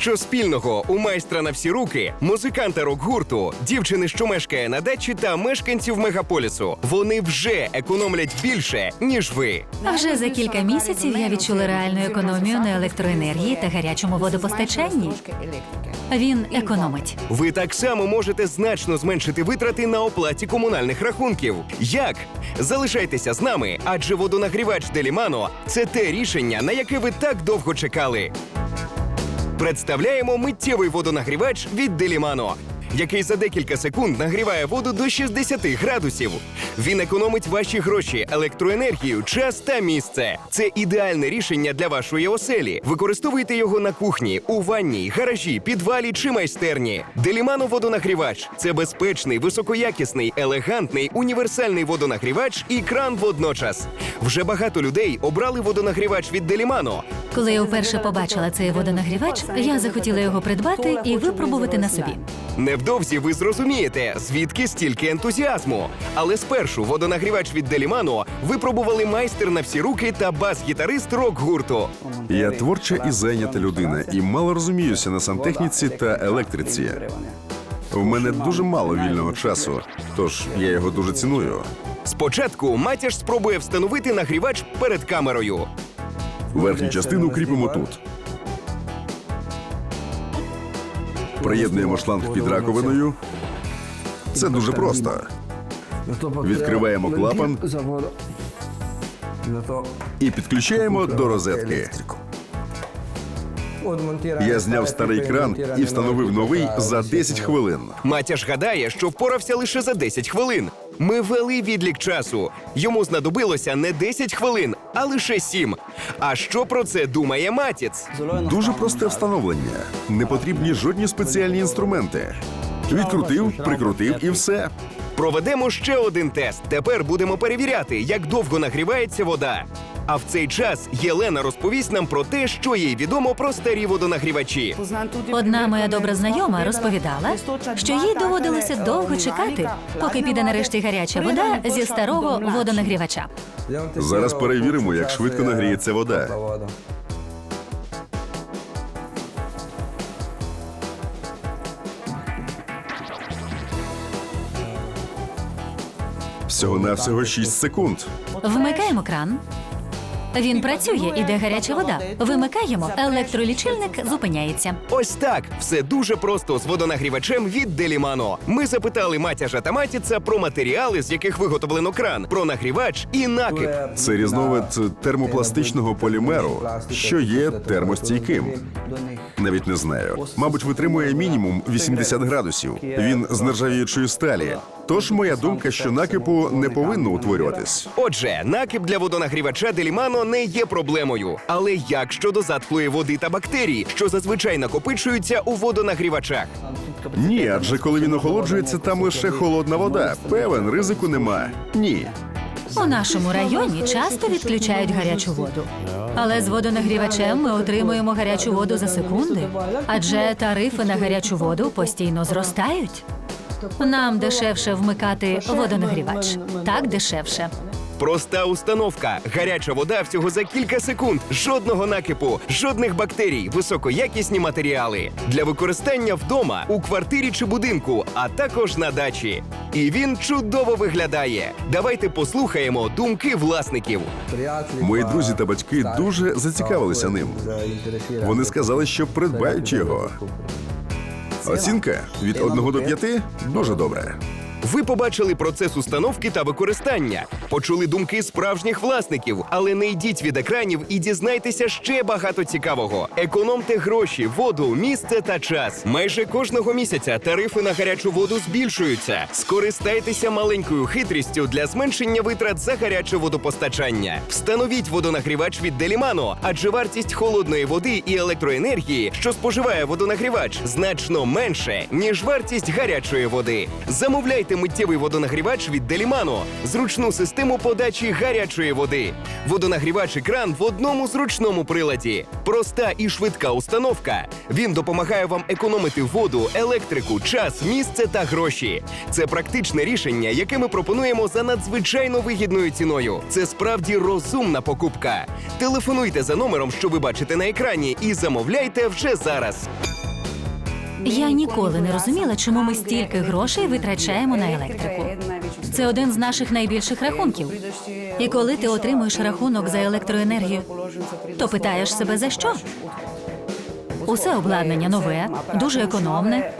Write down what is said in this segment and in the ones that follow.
Що спільного у майстра на всі руки, музиканта рок-гурту, дівчини, що мешкає на дачі, та мешканців мегаполісу. Вони вже економлять більше, ніж ви. А вже за кілька місяців я відчула реальну економію на електроенергії та гарячому водопостачанні. Він економить. Ви так само можете значно зменшити витрати на оплаті комунальних рахунків. Як? Залишайтеся з нами, адже водонагрівач Делімано це те рішення, на яке ви так довго чекали. Представляємо миттєвий водонагрівач від Делімано, який за декілька секунд нагріває воду до 60 градусів. Він економить ваші гроші, електроенергію, час та місце. Це ідеальне рішення для вашої оселі. Використовуйте його на кухні, у ванні, гаражі, підвалі чи майстерні. Делімано водонагрівач це безпечний, високоякісний, елегантний, універсальний водонагрівач і кран водночас. Вже багато людей обрали водонагрівач від Делімано. Коли я вперше побачила цей водонагрівач, я захотіла його придбати і випробувати на собі. Невдовзі ви зрозумієте, звідки стільки ентузіазму. Але спершу водонагрівач від Делімано випробували майстер на всі руки та бас-гітарист рок-гурту. Я творча і зайнята людина, і мало розуміюся на сантехніці та електриці. В мене дуже мало вільного часу, тож я його дуже ціную. Спочатку Матяш спробує встановити нагрівач перед камерою. Верхню частину кріпимо тут. Приєднуємо шланг під раковиною. Це дуже просто. Відкриваємо клапан І підключаємо до розетки. Я зняв старий кран і встановив новий за 10 хвилин. Матяш гадає, що впорався лише за 10 хвилин. Ми вели відлік часу. Йому знадобилося не 10 хвилин, а лише 7. А що про це думає матіц? Дуже просте встановлення. Не потрібні жодні спеціальні інструменти. Відкрутив, прикрутив і все. Проведемо ще один тест. Тепер будемо перевіряти, як довго нагрівається вода. А в цей час Єлена розповість нам про те, що їй відомо про старі водонагрівачі. Одна моя добра знайома розповідала, що їй доводилося довго чекати, поки піде нарешті гаряча вода зі старого водонагрівача. Зараз перевіримо, як швидко нагріється вода. Всього навсього 6 секунд. Вмикаємо кран. Він працює, іде гаряча вода. Вимикаємо, електролічильник зупиняється. Ось так все дуже просто з водонагрівачем від Делімано. Ми запитали матяжа та матіца про матеріали, з яких виготовлено кран, про нагрівач і накип. Це різновид термопластичного полімеру, що є термостійким. Навіть не знаю. Мабуть, витримує мінімум 80 градусів. Він з нержавіючої сталі. Тож моя думка, що накипу не повинно утворюватись. Отже, накип для водонагрівача Делімано не є проблемою. Але як щодо затхлої води та бактерій, що зазвичай накопичуються у водонагрівачах? Ні, адже коли він охолоджується, там лише холодна вода. Певен, ризику нема. Ні. У нашому районі часто відключають гарячу воду. Але з водонагрівачем ми отримуємо гарячу воду за секунди, адже тарифи на гарячу воду постійно зростають. Нам дешевше вмикати водонагрівач. Так дешевше. Проста установка. Гаряча вода всього за кілька секунд. Жодного накипу, жодних бактерій, високоякісні матеріали для використання вдома, у квартирі чи будинку, а також на дачі. І він чудово виглядає. Давайте послухаємо думки власників. Мої друзі та батьки дуже зацікавилися ним. Вони сказали, що придбають його. Оцінка від 1 до 5 – дуже добре. Ви побачили процес установки та використання, почули думки справжніх власників, але не йдіть від екранів і дізнайтеся ще багато цікавого. Економте гроші, воду, місце та час. Майже кожного місяця тарифи на гарячу воду збільшуються. Скористайтеся маленькою хитрістю для зменшення витрат за гаряче водопостачання. Встановіть водонагрівач від Делімано, адже вартість холодної води і електроенергії, що споживає водонагрівач, значно менше ніж вартість гарячої води. Замовляйте Обирайте миттєвий водонагрівач від Делімано, зручну систему подачі гарячої води. Водонагрівач екран в одному зручному приладі. Проста і швидка установка. Він допомагає вам економити воду, електрику, час, місце та гроші. Це практичне рішення, яке ми пропонуємо за надзвичайно вигідною ціною. Це справді розумна покупка. Телефонуйте за номером, що ви бачите на екрані, і замовляйте вже зараз. Я ніколи не розуміла, чому ми стільки грошей витрачаємо на електрику. Це один з наших найбільших рахунків. І коли ти отримуєш рахунок за електроенергію, то питаєш себе за що? Усе обладнання нове, дуже економне.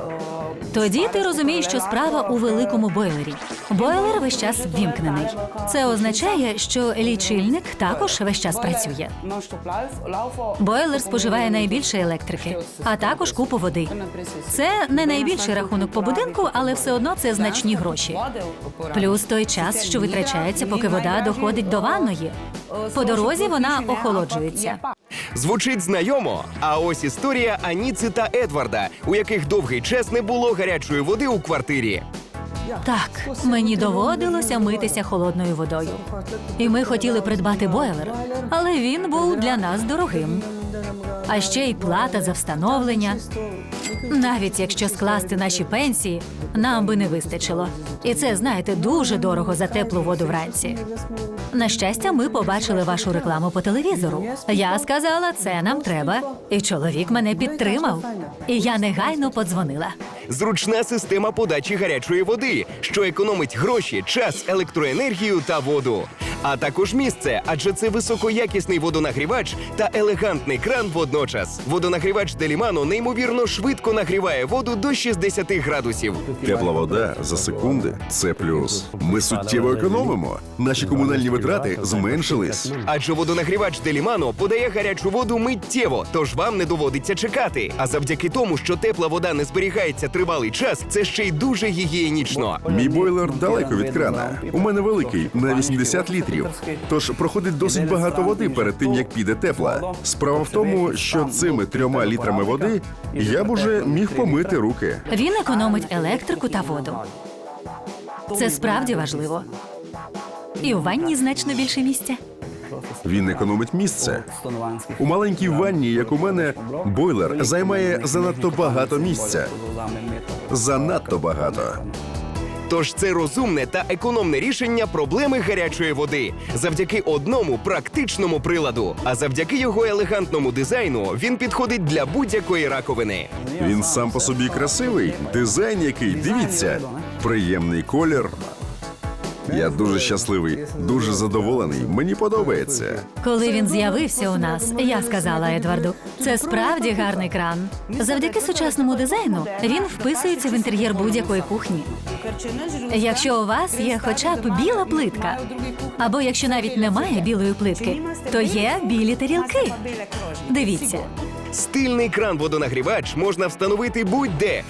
Тоді ти розумієш, що справа у великому бойлері. Бойлер весь час ввімкнений. Це означає, що лічильник також весь час працює. Бойлер споживає найбільше електрики, а також купу води. Це не найбільший рахунок по будинку, але все одно це значні гроші. Плюс той час, що витрачається, поки вода доходить до ванної. По дорозі вона охолоджується. Звучить знайомо. А ось історія Аніци та Едварда, у яких довгий час не було гарячої води у квартирі. Так, мені доводилося митися холодною водою. І ми хотіли придбати бойлер, але він був для нас дорогим. А ще й плата за встановлення. Навіть якщо скласти наші пенсії, нам би не вистачило. І це, знаєте, дуже дорого за теплу воду вранці. На щастя, ми побачили вашу рекламу по телевізору. Я сказала, це нам треба. І чоловік мене підтримав. І я негайно подзвонила. Зручна система подачі гарячої води, що економить гроші, час, електроенергію та воду. А також місце, адже це високоякісний водонагрівач та елегантний кран водночас. Водонагрівач Делімано неймовірно швидко нагріває воду до 60 градусів. Тепла вода за секунди це плюс. Ми суттєво економимо. Наші комунальні витрати зменшились. Адже водонагрівач Делімано подає гарячу воду миттєво, тож вам не доводиться чекати. А завдяки тому, що тепла вода не зберігається тривалий час, це ще й дуже гігієнічно. Мій бойлер далеко від крана. У мене великий на 80 літрів. Тож проходить досить багато води перед тим, як піде тепла. Справа в тому, що цими трьома літрами води я б уже міг помити руки. Він економить електрику та воду. Це справді важливо. І у ванні значно більше місця. Він економить місце. У маленькій ванні, як у мене, бойлер займає занадто багато місця. Занадто багато. Тож це розумне та економне рішення проблеми гарячої води завдяки одному практичному приладу. А завдяки його елегантному дизайну він підходить для будь-якої раковини. Він сам по собі красивий. Дизайн який, дивіться, приємний колір. Я дуже щасливий, дуже задоволений. Мені подобається. Коли він з'явився у нас, я сказала Едварду, це справді гарний кран. Завдяки сучасному дизайну він вписується в інтер'єр будь-якої кухні. Якщо у вас є хоча б біла плитка, або якщо навіть немає білої плитки, то є білі тарілки. Дивіться, Стильний кран-водонагрівач можна встановити будь-де.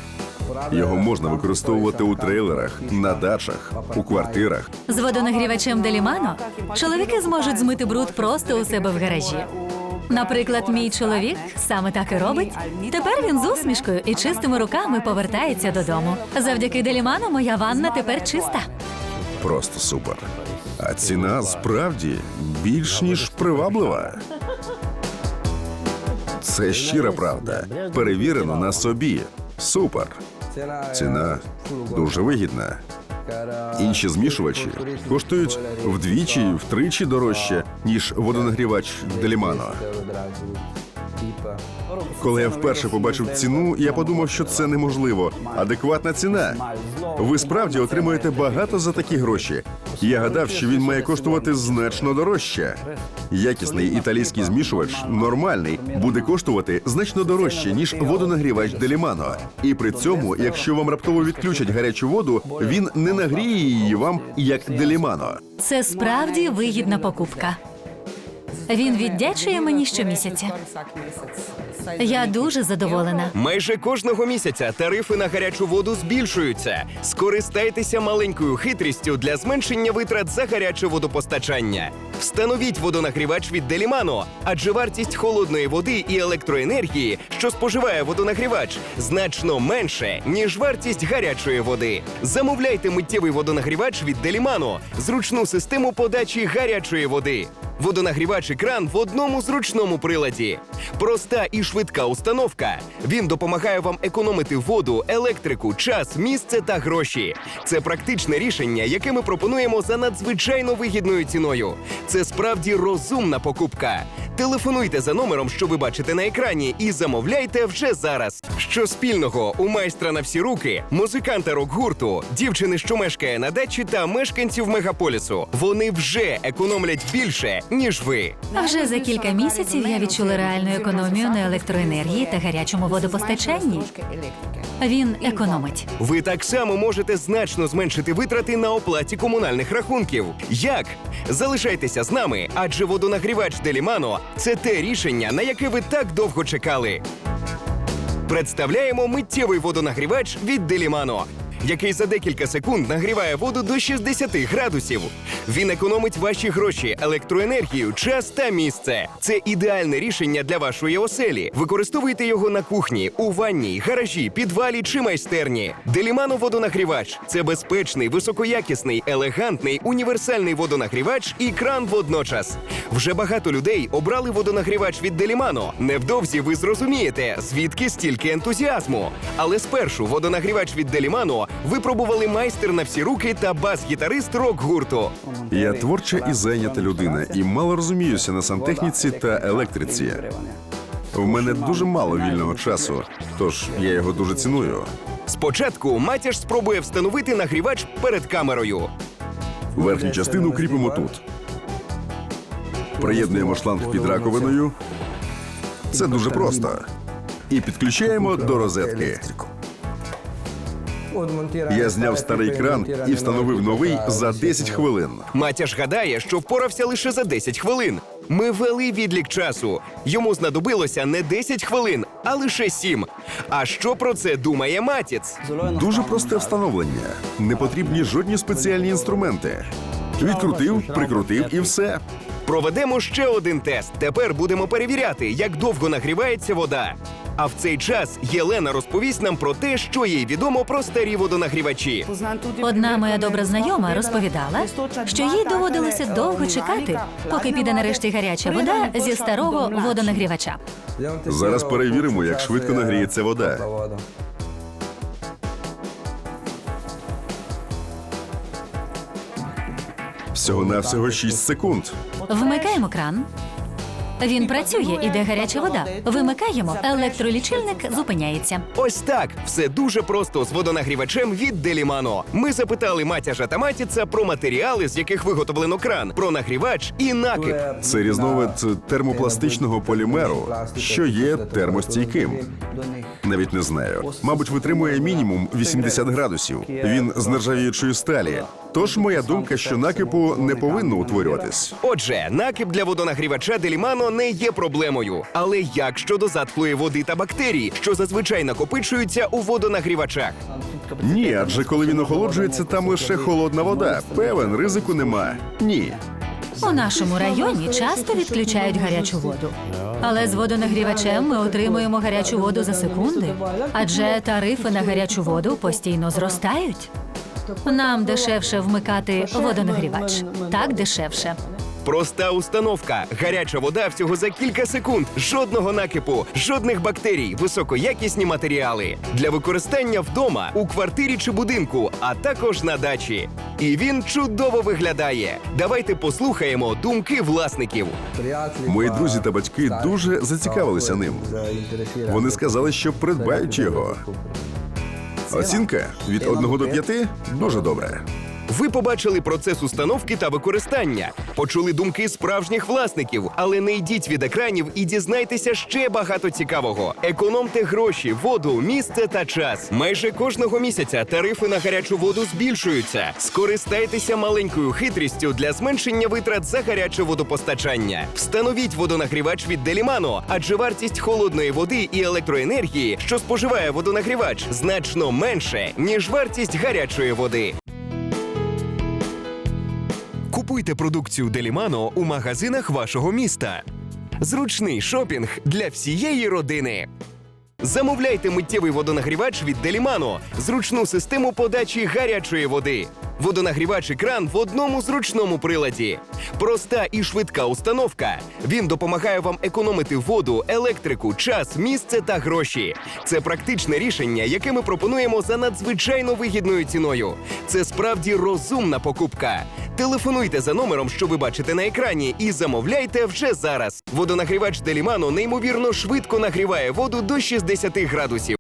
Його можна використовувати у трейлерах, на дачах, у квартирах. з водонагрівачем Делімано чоловіки зможуть змити бруд просто у себе в гаражі. Наприклад, мій чоловік саме так і робить. Тепер він з усмішкою і чистими руками повертається додому. Завдяки Делімано моя ванна тепер чиста. Просто супер. А ціна справді більш ніж приваблива. Це щира правда. Перевірено на собі. Супер. Ціна дуже вигідна. Інші змішувачі коштують вдвічі, втричі дорожче, ніж водонагрівач Делімано. Коли я вперше побачив ціну, я подумав, що це неможливо. Адекватна ціна. Ви справді отримуєте багато за такі гроші. Я гадав, що він має коштувати значно дорожче. Якісний італійський змішувач, нормальний, буде коштувати значно дорожче, ніж водонагрівач Делімано. І при цьому, якщо вам раптово відключать гарячу воду, він не нагріє її вам як Делімано. Це справді вигідна покупка. Він віддячує мені щомісяця. Я дуже задоволена. Майже кожного місяця тарифи на гарячу воду збільшуються. Скористайтеся маленькою хитрістю для зменшення витрат за гаряче водопостачання. Встановіть водонагрівач від Делімано, адже вартість холодної води і електроенергії, що споживає водонагрівач, значно менше, ніж вартість гарячої води. Замовляйте миттєвий водонагрівач від Делімано, зручну систему подачі гарячої води. Водонагрівач і кран в одному зручному приладі. Проста і швидка установка. Він допомагає вам економити воду, електрику, час, місце та гроші. Це практичне рішення, яке ми пропонуємо за надзвичайно вигідною ціною. Це справді розумна покупка. Телефонуйте за номером, що ви бачите на екрані, і замовляйте вже зараз. Що спільного у майстра на всі руки, музиканта рок-гурту, дівчини, що мешкає на дачі, та мешканців мегаполісу. Вони вже економлять більше, ніж ви. А вже за кілька місяців я відчула реальну економію на електроенергії та гарячому водопостачанні. Він економить. Ви так само можете значно зменшити витрати на оплаті комунальних рахунків. Як? Залишайтеся з нами, адже водонагрівач Делімано це те рішення, на яке ви так довго чекали. Представляємо миттєвий водонагрівач від Делімано, який за декілька секунд нагріває воду до 60 градусів. Він економить ваші гроші, електроенергію, час та місце. Це ідеальне рішення для вашої оселі. Використовуйте його на кухні, у ванній, гаражі, підвалі чи майстерні. Делімано водонагрівач це безпечний, високоякісний, елегантний, універсальний водонагрівач і кран водночас. Вже багато людей обрали водонагрівач від Делімано. Невдовзі ви зрозумієте, звідки стільки ентузіазму. Але спершу водонагрівач від Делімано випробували майстер на всі руки та бас-гітарист рок-гурту. Я творча і зайнята людина, і мало розуміюся на сантехніці та електриці. В мене дуже мало вільного часу, тож я його дуже ціную. Спочатку Матяш спробує встановити нагрівач перед камерою. Верхню частину кріпимо тут. Приєднуємо шланг під раковиною. Це дуже просто. І підключаємо до розетки. Я зняв старий кран і встановив новий за 10 хвилин. Матяш гадає, що впорався лише за 10 хвилин. Ми вели відлік часу. Йому знадобилося не 10 хвилин, а лише 7. А що про це думає Матіц? Дуже просте встановлення. Не потрібні жодні спеціальні інструменти. Відкрутив, прикрутив і все. Проведемо ще один тест. Тепер будемо перевіряти, як довго нагрівається вода. А в цей час Єлена розповість нам про те, що їй відомо про старі водонагрівачі. Одна моя добра знайома розповідала, що їй доводилося довго чекати, поки піде нарешті гаряча вода зі старого водонагрівача. Зараз перевіримо, як швидко нагріється вода. Всього навсього 6 секунд. Вмикаємо кран. Він працює, іде гаряча вода. Вимикаємо, електролічильник зупиняється. Ось так все дуже просто з водонагрівачем від Делімано. Ми запитали Матяжа та Матіца про матеріали, з яких виготовлено кран, про нагрівач і накип. Це різновид термопластичного полімеру, що є термостійким. Навіть не знаю. Мабуть, витримує мінімум 80 градусів. Він з нержавіючої сталі. Тож моя думка, що накипу не повинно утворюватись. Отже, накип для водонагрівача Делімано не є проблемою. Але як щодо затхлої води та бактерій, що зазвичай накопичуються у водонагрівачах? Ні, адже коли він охолоджується, там лише холодна вода. Певен, ризику нема. Ні. У нашому районі часто відключають гарячу воду. Але з водонагрівачем ми отримуємо гарячу воду за секунди, адже тарифи на гарячу воду постійно зростають. Нам дешевше вмикати водонагрівач. Так дешевше. Проста установка. Гаряча вода всього за кілька секунд. Жодного накипу, жодних бактерій, високоякісні матеріали для використання вдома, у квартирі чи будинку, а також на дачі. І він чудово виглядає. Давайте послухаємо думки власників. Мої друзі та батьки дуже зацікавилися ним. Вони сказали, що придбають його. Оцінка від 1 до 5 – дуже добре. Ви побачили процес установки та використання, почули думки справжніх власників, але не йдіть від екранів і дізнайтеся ще багато цікавого. Економте гроші, воду, місце та час. Майже кожного місяця тарифи на гарячу воду збільшуються. Скористайтеся маленькою хитрістю для зменшення витрат за гаряче водопостачання. Встановіть водонагрівач від Делімано, адже вартість холодної води і електроенергії, що споживає водонагрівач, значно менше, ніж вартість гарячої води. Купуйте продукцію Делімано у магазинах вашого міста. Зручний шопінг для всієї родини. Замовляйте миттєвий водонагрівач від Делімано, зручну систему подачі гарячої води. Водонагрівач екран в одному зручному приладі. Проста і швидка установка. Він допомагає вам економити воду, електрику, час, місце та гроші. Це практичне рішення, яке ми пропонуємо за надзвичайно вигідною ціною. Це справді розумна покупка. Телефонуйте за номером, що ви бачите на екрані, і замовляйте вже зараз. Водонагрівач Делімано неймовірно швидко нагріває воду до 60 градусів.